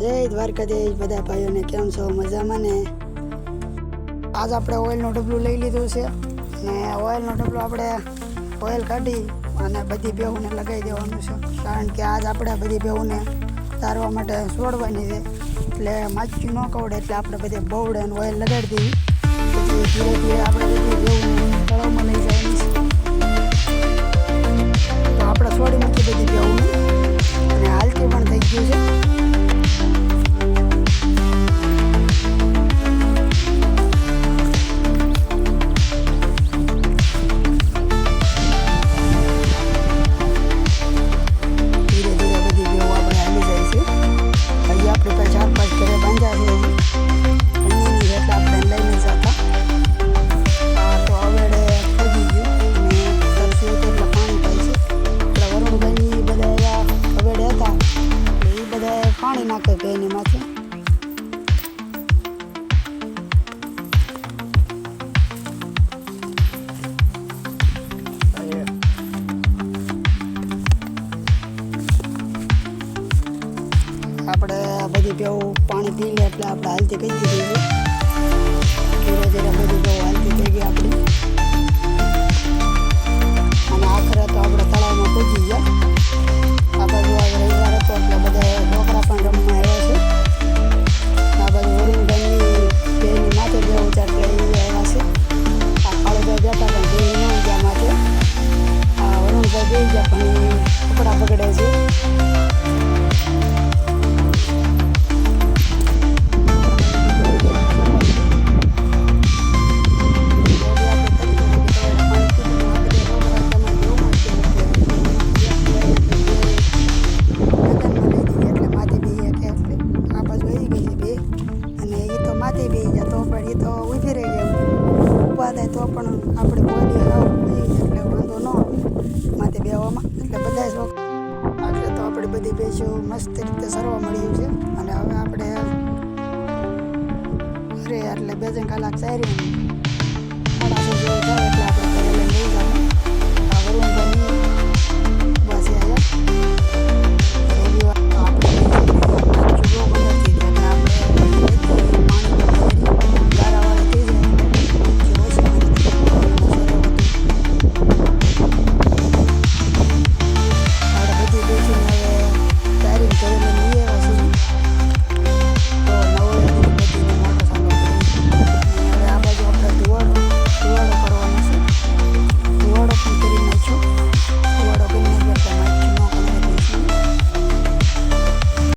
જય દ્વારકાધીશ બધા ભાઈઓને, કેમ છો? મજામાં ને? આજ આપણે ઓઇલનું ડબલું લઈ લીધું છે ને ઓઇલનું ડબલું આપણે ઓઇલ કાઢી અને બધી બેહુને લગાવી દેવાનું છે. કારણ કે આજ આપણે બધી બેહુને તારવા માટે છોડવાની છે. એટલે માછી ન કવડે એટલે આપણે બધે બહુડે ઓઇલ લગાડી દીધી પછી ધીરે ધીરે આપણે બધી બેહુને તળાવમાં નાખે બેની માથે. આપણે આ બધી પેવું પાણી પી લે એટલે આપણે હાલતી કહી દીધી તો પણ આપણે બોડી એટલે વાંધો ન આવે. માથે બેવામાં, એટલે બધા શોખ એટલે તો આપણે બધી ભેંસો મસ્ત રીતે સરવા મળ્યું છે. અને હવે આપણે અરે એટલે બે ત્રણ કલાક ચારી